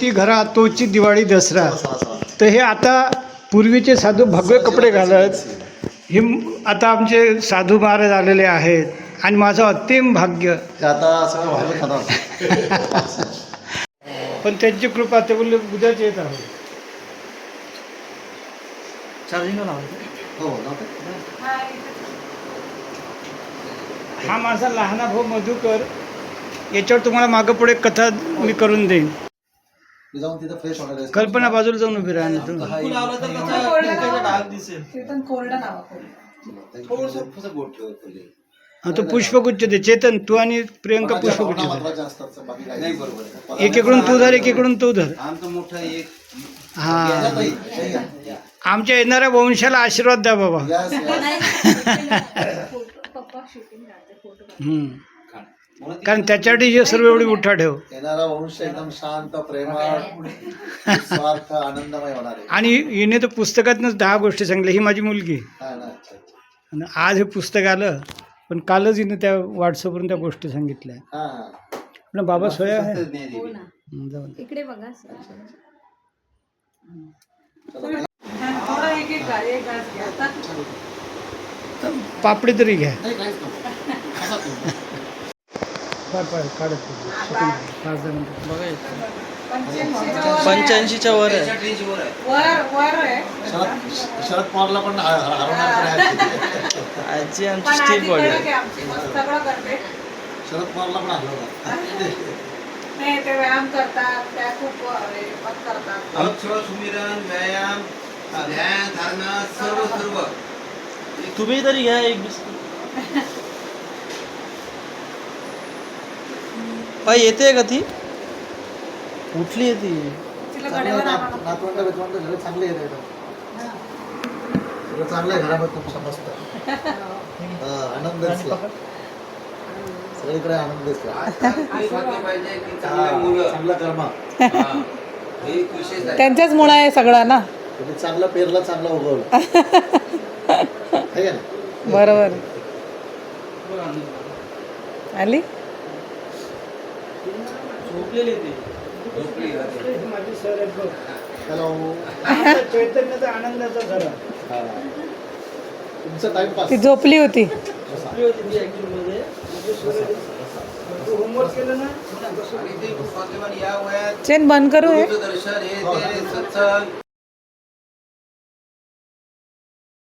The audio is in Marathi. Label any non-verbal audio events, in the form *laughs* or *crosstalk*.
ती घरा तोची दिवाळी दसरा. तर हे आता पूर्वीचे साधू भगवे कपडे घालत हे आता आमचे साधू महाराज आलेले आहेत आणि माझं अतिम भाग्य. आता *laughs* पण त्यांची कृपा ते बोलले उद्याच येत आहोत. हो? हा माझा लहाना भाऊ मधुकर याच्यावर तुम्हाला मागं पुढे कथा मी करून देईन. मी जाऊन तिथं फ्रेश होणार आहे. कल्पना बाजूला जाऊन उभी राहा ना तू हा, तू लावलं तर एक- कसं टिकायचा डाग दिसेल. कीर्तन कोरडं नावा कोरडं थोडंसं फुसं बोट ठेव खोली. हा, तो पुष्पगुच्छ दे. चेतन तू आणि प्रियंका कोणाच्या पुष्पगुच्छ भावना दे महत्त्वाच्या असतात बाकी काही नाही, नाही. बरोबर आहे. मला एकीकडून तू धर एकीकडून तू धर. आमचं मोठं एक हा. याच्यातही. आमच्या येणाऱ्या वंशाला आशीर्वाद द्या बाबा. पप्पा राहते *laughs* हम्म. कारण त्याच्यासाठी जे सर्व एवढी उठा ठेव येणारा वंश एकदम शांत प्रेमळ स्वार्थ आनंदमय होणार आहे आणि हिने तर पुस्तकातनंच दहा गोष्टी सांगल्या ही माझी मुलगी हा ना अच्छा अच्छा. आणि आज हे पुस्तक आलं पण कालच हिने त्या व्हॉट्सअपवरून त्या गोष्टी सांगितल्या हा हा. पण बाबा सोया आहे. हो ना हं, जाऊ दे. इकडे बघा चला. थोडा एक एक घास एक घास घ्या पापडी तरी घ्या नाही, काहीच नको. असा तुम्ही. फार फार काढत ठेव. पाच दहा मिनिटं. पंच्याऐंशीच्या पंच्याऐंशीच्या वर आहे. रेंजवर आहे. वर वर आहे. शरद पवारला पण. आजी आमची स्टीप बॉडी आहे शरद पवारला पण नाही ते व्यायाम करतात त्या खूप हे पण करतात. अक्षर सुमिरन व्यायाम ध्यान धारणा सर्व सर्व. तुम्ही तरी घ्या एक बिस्किट. *laughs* पाय येते का ती? उठली आहे ती. तिला चांगलं गड्यावर नात- आणा नातवंड बितवंड सगळं चांगले येते सगळं चांगलं आहे घरामध्ये हा, आनंद दिसला. सगळीकडे आनंद दिसला. हेच वाटलं पाहिजे की हा, चांगली मुलं. चांगलं कर्म. हा. हे एक विशेष आहे त्यांच्याच मुळे आहे सगळं ना? तुम्ही चांगलं पेरलं चांगलं उगवलं. आहे *laughs* का नाही? बरोबर. *laughs* आली? झोपलेली ती. झोपली जाते. माझी सर आहेत बघ. हॅलो आमचा चैतन्याचा आनंदाचा झरा हा. तुमचं टाइमपास ती झोपली होती. झोपली होती ती ऍक्च्युअली मध्ये. तू होमवर्क केलं ना. आणि ते या वयात चेन बंद करू हे. गुरुचं दर्शन हे ते सत्संग.